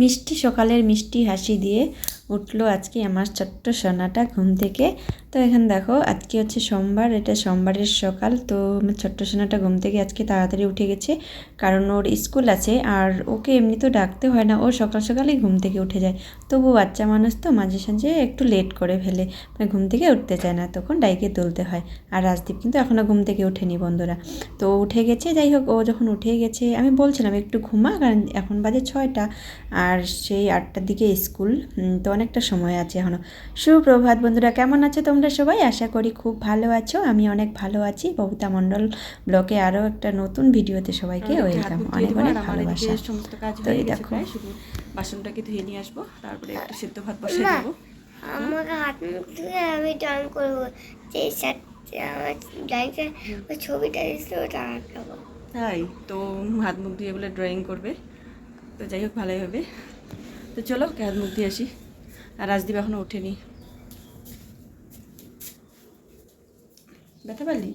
মিষ্টি সকালের মিষ্টি হাসি দিয়ে উঠল আজকে আমার ছোট্ট সোনাটা ঘুম থেকে। তো এখানে দেখো, আজকে হচ্ছে সোমবার, এটা সোমবারের সকাল। তো আমার ছোট্ট সোনাটা ঘুম থেকে আজকে তাড়াতাড়ি উঠে গেছে। কারণ ওর স্কুল আছে, আর ওকে এমনি তো ডাকতে হয় না, ও সকাল সকালেই ঘুম থেকে উঠে যায়। তবু বাচ্চা মানুষ তো মাঝে সাঝে একটু লেট করে ফেলে মানে ঘুম থেকে উঠতে চায় না, তখন ডাইকে তুলতে হয়। আর রাজদীপ কিন্তু এখনও ঘুম থেকে ওঠেনি বন্ধুরা। তো উঠে গেছে, যাই হোক, ও যখন উঠে গেছে, আমি বলছিলাম একটু ঘুমা, কারণ এখন বাজে ছয়টা, আর সেই আটটার দিকে স্কুল। তো অনেকটা সময় আছে এখনও সুপ্রভাত বন্ধুরা কেমন আছো তোমরা সবাই? আশা করি খুব ভালো আছো। আমি অনেক ভালো আছি। ববিতা মণ্ডল ব্লকে আরও একটা নতুন ভিডিওতে সবাইকে ওয়েলকাম। অনেক অনেক ভালোবাসা। সমস্ত কাজ তো এই দেখো। বাসনটাকে ধুয়ে নিয়ে আসব তারপরে একটু সেদ্ধ ভাত বসিয়ে মা, দেবো। আমাকে হাত মুখ ধুয়ে আমি ড্রয়িং করব। যে আমার ড্রয়িংটা ওই ছবিটা দিচ্ছে ওটা আঁকাবো তাই? তো হাত মুখ ধুয়ে বলে ড্রয়িং করবে। তো যাই হোক ভালোই হবে। তো চলো হাত মুখ দিয়ে আসি। আর রাজদীপ এখনও ওঠেনি। ব্যথা পারলি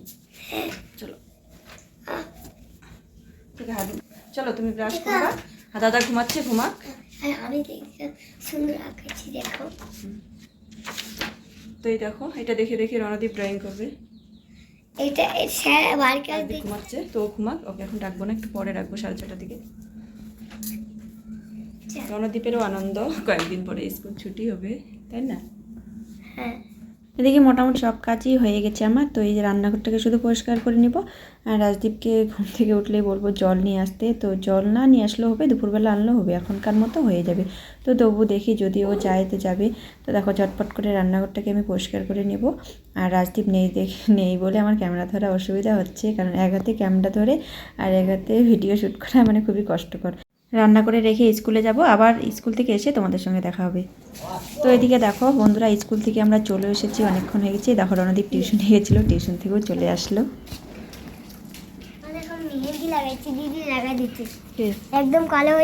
চলো। ঠিক আছে চলো তুমি ব্রাশ করবা। আর দাদা ঘুমাচ্ছে ঘুমাক। আমি সুন্দর আঁকেছি দেখো। তো এই দেখো এটা দেখে দেখে রণদীপ ড্রয়িং করবে। এটা স্যার ঘুমাচ্ছে তো ঘুমাক। ওকে এখন ডাকবো না একটু পরে রাখব সাড়ে ছটার দিকে। রণদীপেরও আনন্দ। কয়েকদিন পরে স্কুল ছুটি হবে তাই না? হ্যাঁ। এদিকে মোটামুটি সব কাজই হয়ে গেছে আমার তো এই যে রান্নাঘরটাকে শুধু পরিষ্কার করে নিব। আর রাজদীপকে ঘুম থেকে উঠলেই বলব জল নিয়ে আসতে। তো জল না নিয়ে আসলেও হবে দুপুরবেলা আনলেও হবে এখনকার মতো হয়ে যাবে। তো তবু দেখি যদি ও যায় তো যাবে তো দেখো চটপট করে রান্নাঘরটাকে আমি পরিষ্কার করে নেব। আর রাজদীপ নেই দেখে নেই বলে আমার ক্যামেরা ধরা অসুবিধা হচ্ছে কারণ এক হাতে ক্যামেরা ধরে আর এক হাতে ভিডিও শ্যুট করা মানে খুবই কষ্টকর। রান্না করে রেখে স্কুলে যাব। আবার স্কুল থেকে এসে তোমাদের সঙ্গে দেখা হবে। তো এদিকে দেখো বন্ধুরা স্কুল থেকে আমরা চলে এসেছি। অনেকক্ষণ হয়ে গেছি। দেখো রণদীপ টিউশনে গেছিল। টিউশন থেকেও চলে আসলো। একদম কালো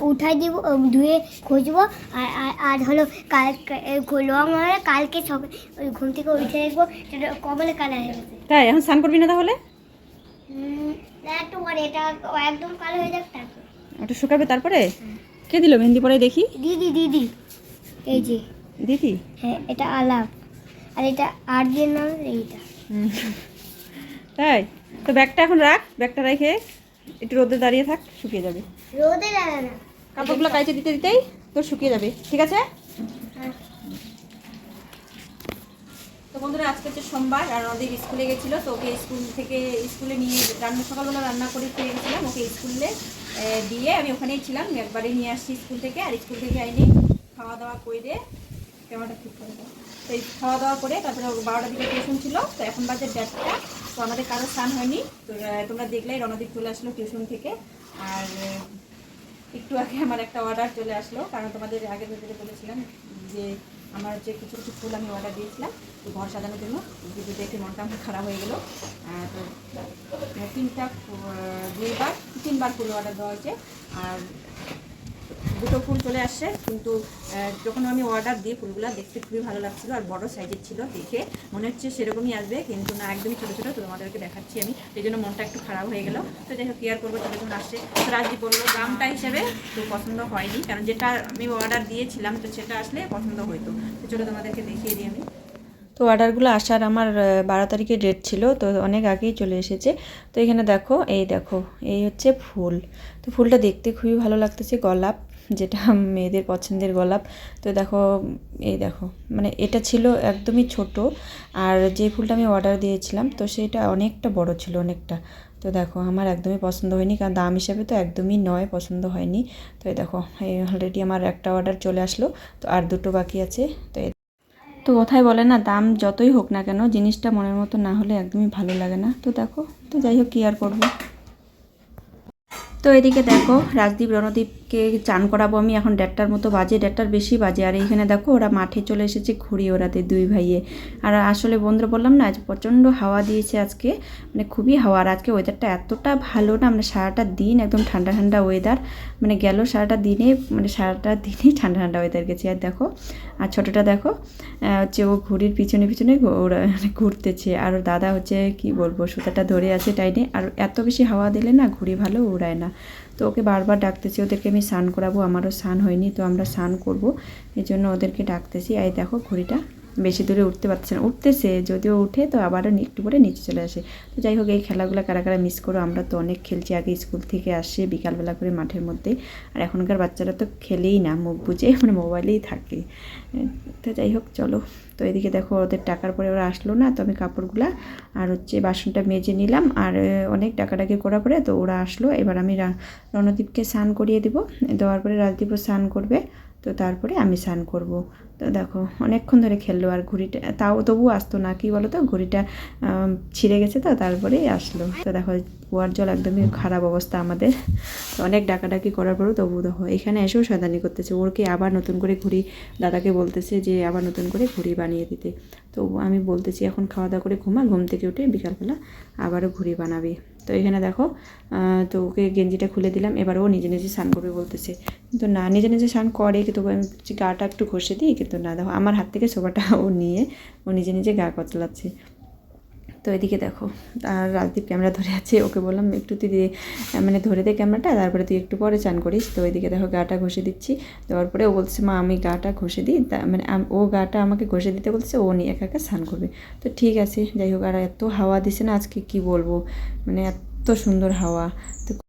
উঠাই দিব ধুয়ে খুঁজবো। আর আর- হলো কাল হলে কালকে ঘুম থেকে উঠে দেখব। সেটা কমলে কালার হয়ে গেছে। তাই? এখন স্নান করবি না তাহলে? একটু পরে এটা একদম কালো হয়ে যাক তারপর। ওটা শুকাবে তারপরে? কে দিল মেহেন্দি পরে দেখি? দিদি দিদি। এই যে। দিদি? হ্যাঁ এটা আলাপ। আর এটা আর দিয়ে নাম এইটা। তাই? তো ব্যাগটা এখন রাখ ব্যাগটা রেখে একটু রোদে দাঁড়িয়ে থাক শুকিয়ে যাবে। রোদে লাগে না। কাপড়গুলো কাইচে দিতে দিতেই তোর শুকিয়ে যাবে। ঠিক আছে? হ্যাঁ। তো বন্ধুরা, আজকে হচ্ছে সোমবার আর নদীপ স্কুলে গেছিল, তো ওকে স্কুল থেকে স্কুলে নিয়ে রান্না সকালবেলা রান্না করে খেয়ে গেছিলাম, ওকে স্কুলে দিয়ে আমি ওখানেই ছিলাম, একবারে নিয়ে আসছি স্কুল থেকে, আর স্কুল থেকে আইনি খাওয়া দাওয়া করে ক্যামেরাটা ঠিক করে দাও তো খাওয়া দাওয়া করে তারপরে বারোটার দিকে টিউশন ছিল, তো এখন বাজে দেড়টা, তো আমাদের কারও স্নান হয়নি, তো তোমরা দেখলেই রণদীপ চলে আসলো টিউশন থেকে, আর একটু আগে আমার একটা অর্ডার চলে আসলো, কারণ তোমাদের আগে বলেছিলাম যে আমার যে কিছু কিছু ফুল আমি অর্ডার দিয়েছিলাম, তো ঘর সাজানোর জন্য কিন্তু দেখে মনটা আমার খারাপ হয়ে গেলো। তো, তিনটা দুইবার, তিনবার ফুল অর্ডার দেওয়া হয়েছে। আর দুটো ফুল চলে আসছে, কিন্তু যখন আমি অর্ডার দিই ফুলগুলো দেখতে খুবই ভালো লাগছিল আর বড় সাইজের ছিল দেখে মনে হচ্ছে সেরকমই আসবে, কিন্তু না, একদমই ছোটো ছোটো তোমাদেরকে দেখাচ্ছি আমি। এই জন্য মনটা একটু খারাপ হয়ে গেল। তো যাই হোক কেয়ার করব চলে যখন আসছে। রাজদীপ বলল, দামটা হিসেবে তো পছন্দ হয়নি, কারণ যেটা আমি অর্ডার দিয়েছিলাম, তো সেটা আসলে পছন্দ হতো তো চলো তোমাদেরকে দেখিয়ে দিই আমি। তো অর্ডারগুলো আসার আমার বারো তারিখে ডেট ছিল, তো অনেক আগেই চলে এসেছে। তো এখানে দেখো, এই দেখো, এই হচ্ছে ফুল। তো ফুলটা দেখতে খুবই ভালো লাগতেছে, গোলাপ। যেটা মেয়েদের পছন্দের গোলাপ। তো দেখো, এই দেখো মানে এটা ছিল একদমই ছোট আর যে ফুলটা আমি অর্ডার দিয়েছিলাম, তো সেটা অনেকটা বড় ছিল অনেকটা। তো দেখো, আমার একদমই পছন্দ হয়নি, কারণ দাম হিসাবে তো একদমই নয়, পছন্দ হয়নি। তো এই দেখো, এই অলরেডি আমার একটা অর্ডার চলে আসলো, তো আর দুটো বাকি আছে। তো তো কথাই বলে না, দাম যতই হোক না কেন, জিনিসটা মনের মতো না হলে একদমই ভালো লাগে না। তো দেখো, তো যাই হোক, কী আর করব। তো এদিকে দেখো, রাজদীপ রণদীপকে চান করাবো আমি? এখন দেড়টার মতো বাজে, দেড়টার বেশি বাজে। আর এইখানে দেখো, ওরা মাঠে চলে এসেছে ঘুরি ওরাতে দুই ভাইয়ে। আর আসলে বন্ধুরা, বললাম না, আজ প্রচণ্ড হাওয়া দিয়েছে আজকে। মানে খুবই হাওয়া। আর আজকে ওয়েদারটা এতটা ভালো না মানে সারাটা দিন একদম ঠান্ডা ঠান্ডা ওয়েদার মানে গেল সারাটা দিনে মানে সারাটা দিনেই ঠান্ডা ঠান্ডা ওয়েদার গেছে। আর দেখো, আর ছোটোটা দেখো হচ্ছে ও ঘুড়ির পিছনে পিছনে ওরা মানে ঘুরতেছে। আর দাদা হচ্ছে, কি বলব, সুতাটা ধরে আছে টাইনে। আর এত বেশি হাওয়া দিলে না, ঘুড়ি ভালো উড়ায় না। তো ওকে বারবার ডাকতেছি, ওদেরকে আমি স্নান করাবো, আমারও স্নান হয়নি, তো আমরা স্নান করব। এই জন্য ওদেরকে ডাকতেছি। এই দেখো, ঘড়িটা। বেশি দূরে উঠতে পারছে না। উঠতেছে, যদিও উঠে তো আবারও একটু পরে নিচে চলে আসে। তো যাই হোক, এই খেলাগুলো কারা কারা মিস করো, আমরা তো অনেক খেলছি আগে স্কুল থেকে আসে বিকালবেলা করে মাঠের মধ্যে। আর এখনকার বাচ্চারা তো খেলেই না, মুখ বুঝে মানে মোবাইলেই থাকে। তো যাই হোক, চলো। তো এদিকে দেখো, ওদের টাকার পরে ওরা আসলো না, তো আমি কাপড়গুলা আর হচ্ছে বাসনটা মেজে নিলাম। আর অনেক টাকাটাকি করার পরে তো ওরা আসলো। এবার আমি রণদীপকে স্নান করিয়ে দেবো। দেওয়ার পরে রাজদীপও স্নান করবে। তো তারপরে আমি স্নান করব। তো দেখো, অনেকক্ষণ ধরে খেললো আর ঘুড়িটা, তাও তবু আসতো না, কি বলো তো ঘুড়িটা ছিঁড়ে গেছে তো, তারপরেই আসলো। তো দেখো, কুয়ার জল একদমই খারাপ অবস্থা আমাদের। তো অনেক ডাকাডাকি করার পরেও তবু দেখো, এখানে এসেও শয়তানি করতেছে। ওরকে আবার নতুন করে ঘুড়ি, দাদাকে বলতেছে যে আবার নতুন করে ঘুড়ি বানিয়ে দিতে। তো আমি বলতেছি, এখন খাওয়া দাওয়া করে ঘুমা, ঘুম থেকে উঠে বিকালবেলা আবারও ঘুড়ি বানাবি। তো এখানে দেখো তো ওকে গেঞ্জিটা খুলে দিলাম, এবার ও নিজে নিজে স্নান করবে বলতেছে। কিন্তু না, নিজে নিজে স্নান করে, কিন্তু আমি গাটা একটু ঘষে দিই, কিন্তু না, দেখো আমার হাত থেকে সোফাটা ও নিয়ে ও নিজে নিজে গা কতলাচ্ছে। তো এদিকে দেখো, আর রাজদীপ ক্যামেরা ধরে আছে, ওকে বললাম, একটু তুই মানে ধরে দে ক্যামেরাটা তারপরে তুই একটু পরে চান করিস। তো এদিকে দেখো, গাটা ঘষে দিচ্ছি, দেওয়ার পরে ও বলছে, মা, আমি গাটা ঘষে দিই। মানে ও গাটা আমাকে ঘষে দিতে বলছে, ও নিয়ে একা একা স্নান করবে। তো ঠিক আছে, যাই হোক, আর এত হাওয়া দিছে না আজকে, কি বলব? মানে এত সুন্দর হাওয়া।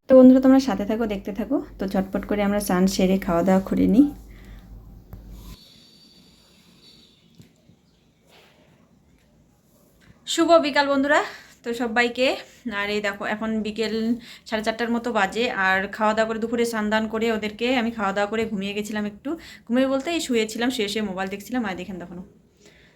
তো বন্ধুরা, তোমরা সাথে থাকো, দেখতে থাকো। তো ঝটপট করে আমরা স্নান সেরে খাওয়া দাওয়া করে নিই। শুভ বিকাল বন্ধুরা। তো সবাইকে, আর এই দেখো, এখন বিকেল সাড়ে চারটার মতো বাজে, আর খাওয়া দাওয়া করে দুপুরে স্নান করে ওদেরকে আমি খাওয়া দাওয়া করে ঘুমিয়ে গেছিলাম একটু। ঘুমিয়ে বলতে এই শুয়েছিলাম, শুয়ে শুয়ে মোবাইল দেখছিলাম, আর দেখেন দেখো।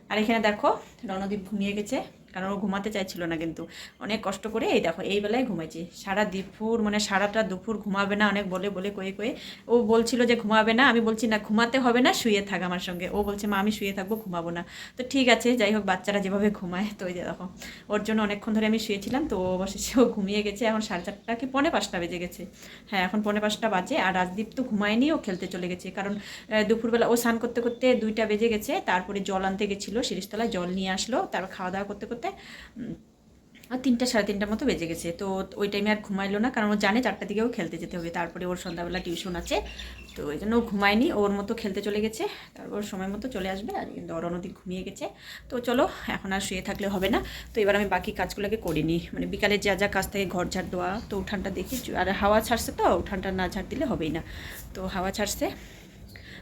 আর এখানে দেখো, রণদীপ ঘুমিয়ে গেছে। কারণ ও ঘুমাতে চাইছিল না কিন্তু। অনেক কষ্ট করে, এই দেখো, এই বেলায় ঘুমাইছে। সারা দুপুর মানে সারাটা দুপুর ঘুমাবে না, অনেক বলে বলে, কয়ে কয়ে। ও বলছিল যে ঘুমাবে না, আমি বলছি, না, ঘুমাতে হবে না, শুয়ে থাক আমার সঙ্গে। ও বলছে, মা, আমি শুয়ে থাকব, ঘুমাবো না। তো ঠিক আছে, যাই হোক, বাচ্চারা যেভাবে ঘুমায়, তো ওই যে দেখো, ওর জন্য অনেকক্ষণ ধরে আমি শুয়েছিলাম, তো ও অবশেষে ও ঘুমিয়ে গেছে। এখন সাড়ে চারটা কি, পৌনে পাঁচটা বেজে গেছে। হ্যাঁ এখন পৌনে পাঁচটা বাজে, আর রাজদীপ তো ঘুমায়নি, ও খেলতে চলে গেছে। কারণ দুপুরবেলা ও স্নান করতে করতে দুইটা বেজে গেছে, তারপরে জল আনতে গেছিল শিরিষতলায় জল নিয়ে আসলো, তারপর খাওয়া দাওয়া করতে করতে উম, আর তিনটা সাড়ে তিনটার মতো বেজে গেছে। তো ওই টাইমে আর ঘুমাইলো না কারণ ও জানে চারটা দিকেও খেলতে যেতে হবে। তারপরে ওর সন্ধ্যাবেলা টিউশন আছে। তো এই জন্য ও ঘুমায়নি। ওর মতো খেলতে চলে গেছে। তারপর সময় মতো চলে আসবে। আর কিন্তু অরণদি ঘুমিয়ে গেছে। তো চলো এখন আর শুয়ে থাকলে হবে না। তো এবার আমি বাকি কাজগুলোকে করিনি মানে বিকালে যা যা কাজ থাকে ঘর ঝাড় দেওয়া তো উঠানটা দেখি। আর হাওয়া ছাড়ছে তো উঠানটা না ঝাড় দিলে হবেই না। তো হাওয়া ছাড়ছে।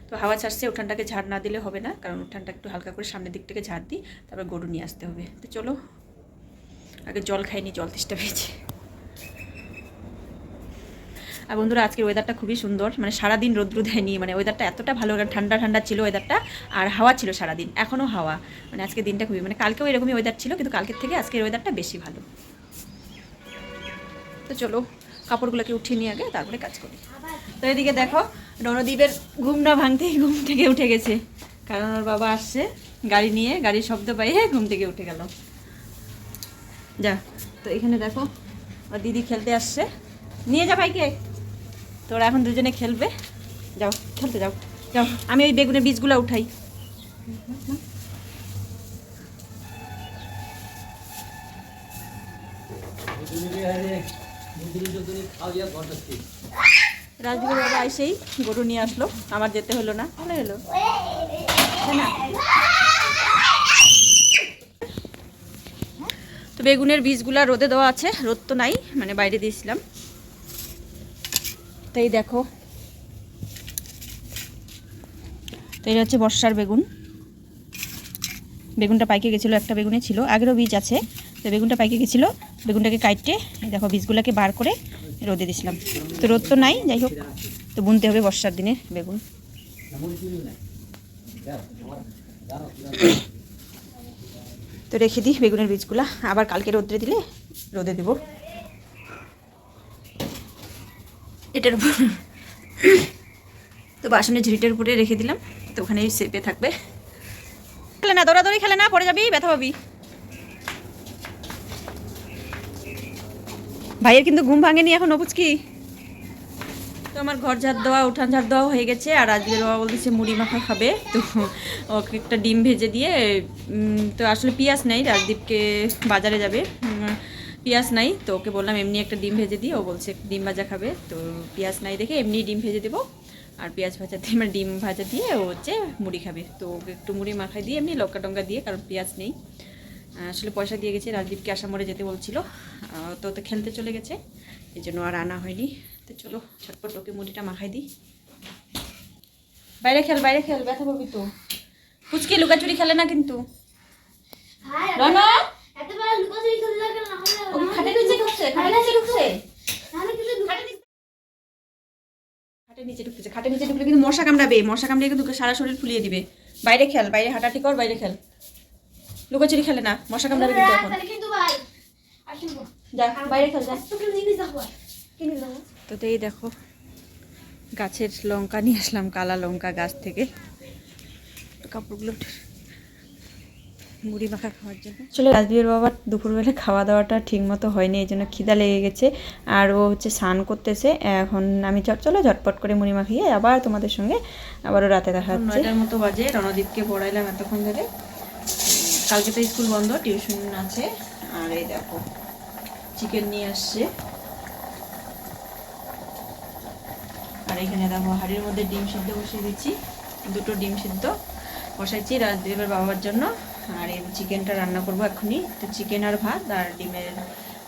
তো হাওয়া ছাড়ছে, উঠানটাকে ঝাড় না দিলে হবে না, কারণ উঠানটা একটু হালকা করে সামনের দিক থেকে ঝাড় দিই, তারপর গরু নিয়ে আসতে হবে। তো চলো, আগে জল খাইনি, জল তেষ্টা পেয়েছে। আর বন্ধুরা, আজকের ওয়েদারটা খুবই সুন্দর মানে সারাদিন রৌদ্র দেয়নি মানে ওয়েদারটা এতটা ভালো ঠান্ডা ঠান্ডা ছিল ওয়েদারটা আর হাওয়া ছিল সারাদিন এখনও হাওয়া। মানে আজকে দিনটা খুবই মানে কালকেও এরকমই ওয়েদার ছিল, কিন্তু কালকের থেকে আজকের ওয়েদারটা বেশি ভালো। তো চলো, কাপড়গুলোকে উঠিয়ে নিয়ে আগে, তারপরে কাজ করি। তো এদিকে দেখো রণদীপের ঘুম না ভাঙতেই ঘুম থেকে উঠে গেছে। কারণ ওর বাবা আসছে, গাড়ি নিয়ে, গাড়ির শব্দ পাইয়ে ঘুম থেকে উঠে গেল। যা, তো এখানে দেখো, ওর দিদি খেলতে আসছে। নিয়ে যা ভাইকে। তোরা এখন দুজনে খেলবে। যাও, খেলতে যাও। যাও, আমি ওই বেগুনের বীজগুলো উঠাই। রাজদীপের বাবা এসেই গরু নিয়ে আসলো। আমার যেতে হলো না। ভালো হলো। তাই না? তো বেগুনের বীজগুলা রোদে দেওয়া আছে। রোদ তো নাই মানে বাইরে দিয়েছিলাম। তো এই দেখো। তো এটা হচ্ছে বর্ষার বেগুন। বেগুনটা পাইকে গেছিল, একটা বেগুনে ছিল। আগেরও বীজ আছে। তো বেগুনটা পাইকে গেছিল। বেগুনটাকে কাটতে দেখো বীজগুলোকে বার করে রোদে দিয়েছিলাম। তো রোদ তো নাই, যাই হোক। তো বুনতে হবে বর্ষার দিনে বেগুন। তো রেখে দিই বেগুনের বীজগুলা। আবার কালকে রোদ্রে দিলে রোদে দেব। এটার উপর। তো বাসনের ঝুড়িটার উপরে রেখে দিলাম। তো ওখানেই সেপে থাকবে। খেলে না, দৌড়াদৌড়ি খেলে না, পড়ে যাবি, ব্যথা পাবি। ভাইয়ের কিন্তু ঘুম ভাঙেনি এখন অবুঝকি তো আমার ঘর ঝাড় দেওয়া, উঠান ঝাড় দেওয়া হয়ে গেছে, আর আজকে বাবা বলতেছে মুড়ি মাখা খাবে, তো ওকে একটা ডিম ভেজে দিয়ে তো আসলে পিঁয়াজ নেই, রাজদীপকে বাজারে যাবে পেঁয়াজ নাই, তো ওকে বললাম এমনি একটা ডিম ভেজে দিয়ে ও বলছে ডিম ভাজা খাবে, তো পেঁয়াজ নাই দেখে এমনি ডিম ভেজে দেবো, আর পেঁয়াজ ভাজা দিয়ে মানে ডিম ভাজা দিয়ে ও হচ্ছে মুড়ি খাবে, তো ওকে একটু মুড়ি মাখাই দিয়ে এমনি লঙ্কা টঙ্কা দিয়ে, কারণ পেঁয়াজ নেই আসলে পয়সা দিয়ে গেছে রাজদীপকে আসামরে যেতে বলছিল। তো তো খেলতে চলে গেছে এই জন্য আর আনা হয়নি। তো চলো ছটপট ওকে মুড়িটা মাখাই দিই। বাইরে খেল বাইরে খেল ব্যথা পাবি তো। পুচকি লুকাচুরি খেলে না কিন্তু। খাটে নিচে ঢুকলে কিন্তু মশা কামড়াবে মশা কামড়ে কিন্তু সারা শরীর ফুলিয়ে দিবে। বাইরে খেল বাইরে হাঁটাহাঁটি কর বাইরে খেল। লুকোচুরি খেলে না মশা কামড়াবে কিন্তু এখন। তাহলে কিন্তু ভাই আসুন যা বাইরে খেল যা। তো এই দেখো গাছের লঙ্কা নিয়ে আসলাম কালা লঙ্কা গাছ থেকে। কাপড়গুলো মুড়ি মাখা খাওয়ার জন্য। আসলে রাজবীর বাবার দুপুরবেলা খাওয়া দাওয়াটা ঠিক মতো হয়নি এই জন্য খিদা লেগে গেছে। আর ও হচ্ছে স্নান করতেছে এখন আমি চ- চলো ঝটপট করে মুড়ি মাখিয়ে আবার তোমাদের সঙ্গে আবারও রাতে দেখা হচ্ছে। নয়টার মতো বাজে রণদীপকে পড়াইলাম এতক্ষণ ধরে। কালকে তো স্কুল বন্ধ, টিউশন আছে। আর এই দেখো চিকেন নিয়ে আসছে। আর এখানে দেখো, হাড়ির মধ্যে ডিম সিদ্ধ বসিয়ে দিচ্ছি। দুটো ডিম সিদ্ধ বসাইছি রাজদেবের বাবার জন্য। আর এই চিকেনটা রান্না করব এখনই তো চিকেন আর ভাত আর ডিমের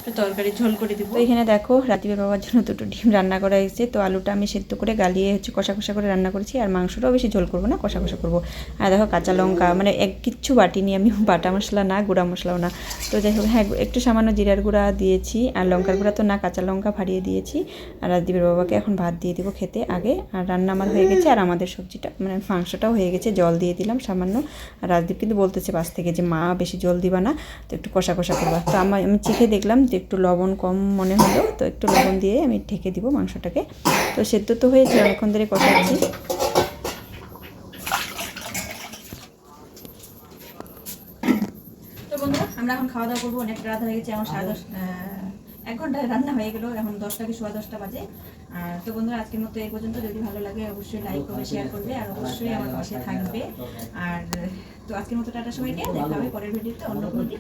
একটু তরকারি ঝোল করে দিব। তো এখানে দেখো রাজদেবের বাবার জন্য দুটো ডিম রান্না করা হয়েছে। তো আলুটা আমি সেদ্ধ করে গালিয়ে হচ্ছে কষা কষা করে রান্না করেছি, আর মাংসটাও বেশি ঝোল করব না, কষা কষা করব। আর দেখো কাঁচা লঙ্কা মানে এক কিচ্ছু বাটি বাটিনি আমি, বাটা মশলা না, গুঁড়া মশলাও না। তো যাই হোক হ্যাঁ একটু সামান্য জিরার গুঁড়া দিয়েছি, আর লঙ্কার গুঁড়া তো না, কাঁচা লঙ্কা ফাড়িয়ে দিয়েছি। আর রাজদীপের বাবাকে এখন ভাত দিয়ে দিব খেতে আগে, আর রান্না আমার হয়ে গেছে, আর আমাদের সবজিটা মানে মাংসটাও হয়ে গেছে, জল দিয়ে দিলাম সামান্য। আর রাজদীপ কিন্তু বলতেছে পাশ থেকে যে, মা, বেশি জল দিবা না, তো একটু কষা কষা করবা। তো আমার আমি চেখে দেখলাম যে একটু লবণ কম মনে হলো তো একটু লবণ দিয়ে আমি ঢেকে দিব মাংসটাকে। তো সেদ্ধ তো হয়েছে অনেকক্ষণ ধরে কষাচ্ছি। তো বন্ধুরা আমরা এখন খাওয়া দাওয়া করব। অনেক রাত হয়ে গেছে এখন সাড়ে দশ এক ঘন্টায় রান্না হয়ে গেলো এখন দশটা কি সোয়া দশটা বাজে। আর তো বন্ধুরা আজকের মতো এই পর্যন্ত। যদি ভালো লাগে অবশ্যই লাইক করবে শেয়ার করবে আর অবশ্যই আমার পাশে থাকবে। আর তো আজকের মতো টাটা সবাইকে দেখা হবে পরের ভিডিওতে অন্য কোনো দিন।